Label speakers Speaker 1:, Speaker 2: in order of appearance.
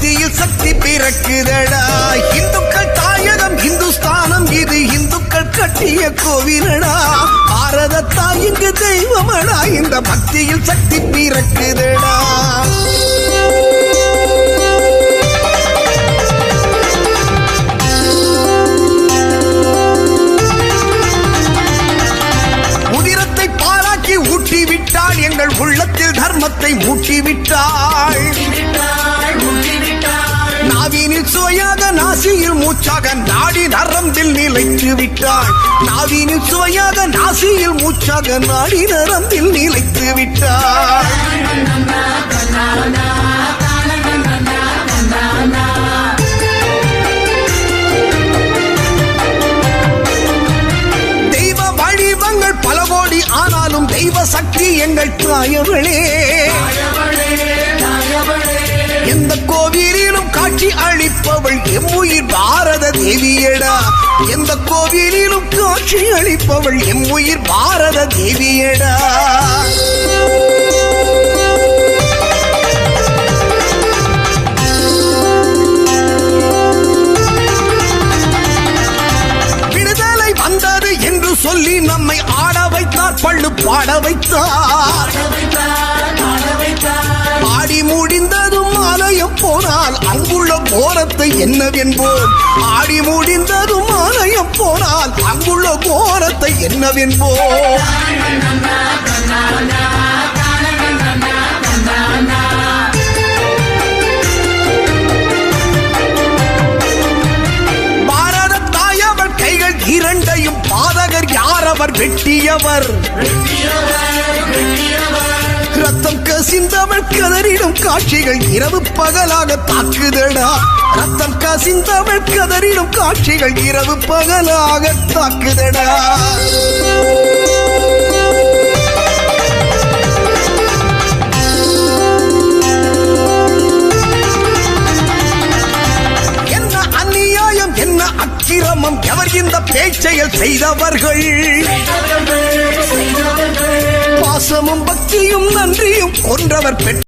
Speaker 1: சக்தியில் சக்தி பிறக்குதடா. இந்துக்கள் தாயகம் இந்துஸ்தானம் இது இந்துக்கள் கட்டிய கோவிலடா. பாரத தாய் இங்கு தெய்வமடா. இந்த பக்தியில் சக்தி பிறக்குதடா. எங்கள் உள்ளத்தில் தர்மத்தை மூட்டி விட்டாள் நாவினில் சுவையாக நாசியில் மூச்சாக நாடி நரம்பில் நிலைத்து விட்டாள். நாவினில் சுவையாக நாசியில் மூச்சாக நாடி நரம்பில் நிலைத்து விட்டாள். சக்தி எங்கள் தாயவளே. எந்த கோவிலிலும் காட்சி அளிப்பவள் எம்முயிர் பாரத தேவியடா. எந்த கோவிலிலும் காட்சி அளிப்பவள் எம்முயிர் பாரத தேவியடா. என்று சொல்லி நம்மை வைத்தார் பள்ளு பாட வைத்தார் ஆடி முடிந்ததும் ஆலயம் போனால் அங்குள்ள கோரத்தை என்னவென்போம் ஆடி முடிந்ததும் ஆலயம் போனால் அங்குள்ள கோரத்தை என்னவென்போம் இரண்டையும் பாதகர் யார் அவர் வெட்டியவர். ரத்தம் கசிந்தவள் கதறிடும் காட்சிகள் இரவு பகலாக தாக்குதடா. ரத்தம் கசிந்தவள் கதறிடும் காட்சிகள் இரவு பகலாக தாக்குதடா. என்ன அக்கிரமம் எவர் இந்த பேச்செயல் செய்தவர்கள்? பாசமும் பக்தியும் நன்றியும் கொன்றவர் பெற்ற